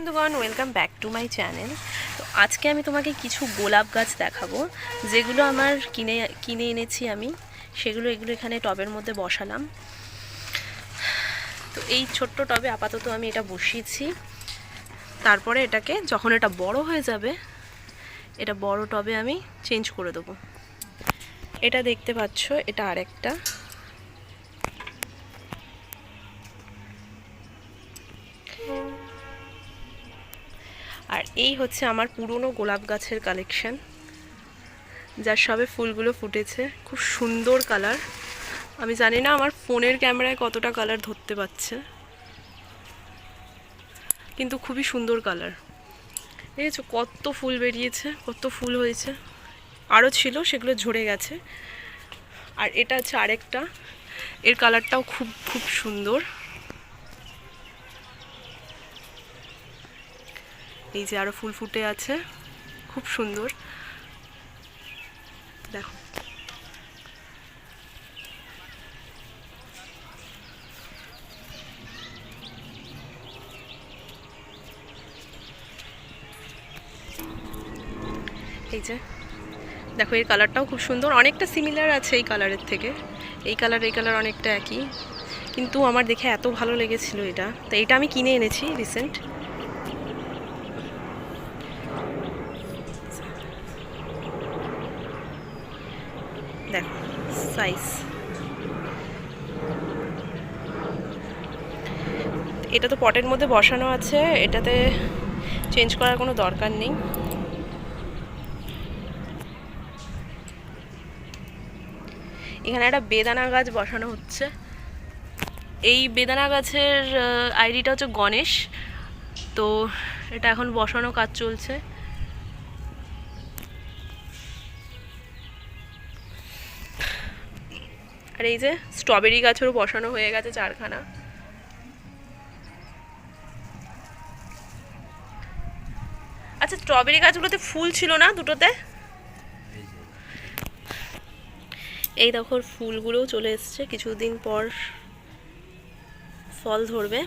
বন্ধুগণ welcome back to my channel তো আজকে আমি তোমাকে কিছু গোলাপ গাছ দেখাবো, যেগুলো আমার কিনে কিনে এনেছি আমি। সেগুলো, এগুলো এখানে টবের মধ্যে বসালাম। তো এই ছোট্ট টবে আপাতত আমি এটা বসিয়েছি। তারপরে এটাকে, যখন এটা বড় হয়ে যাবে, এটা বড় টবে আমি চেঞ্জ করে দেবো। এটা দেখতে পাচ্ছ, এটা আরেকটা। আর এই হচ্ছে আমার পুরনো গোলাপ গাছের কালেকশন যার সবে ফুলগুলো ফুটেছে। খুব সুন্দর কালার আমি জানি না আমার ফোনের ক্যামেরায় কতটা কালার ধরতে পারছে। কিন্তু খুবই সুন্দর কালার দেখেছ কত ফুল বেরিয়েছে, কত ফুল হয়েছে। আরও ছিল, সেগুলো ঝরে গেছে। আর এটা হচ্ছে আরেকটা। এর কালারটাও খুব খুব সুন্দর। এই যে আরও ফুল ফুটে আছে। খুব সুন্দর। দেখো। এই যে, দেখো এর কালারটাও খুব সুন্দর। অনেকটা সিমিলার আছে এই কালারের থেকে। এই কালার এই কালার অনেকটা একই। কিন্তু আমার দেখে এত ভালো লেগেছিল এটা। তো এটা আমি কিনে এনেছি রিসেন্ট দেখো সাইজ এটা তো পটের মধ্যে বসানো আছে, এটাতে চেঞ্জ করার কোনো দরকার নেই। এখানে একটা বেদানা গাছ বসানো হচ্ছে। এই বেদানা গাছের আইডিটা হচ্ছে গণেশ। তো এটা এখন বসানো কাজ চলছে। আর এই যে স্ট্রবেরি গাছেরও বসানো হয়ে গেছে চারখানা। আচ্ছা স্ট্রবেরি গাছগুলোতে ফুল ছিল না দুটোতে? এই দেখো, ফুলগুলোও চলে এসছে, কিছুদিন পর ফল ধরবে।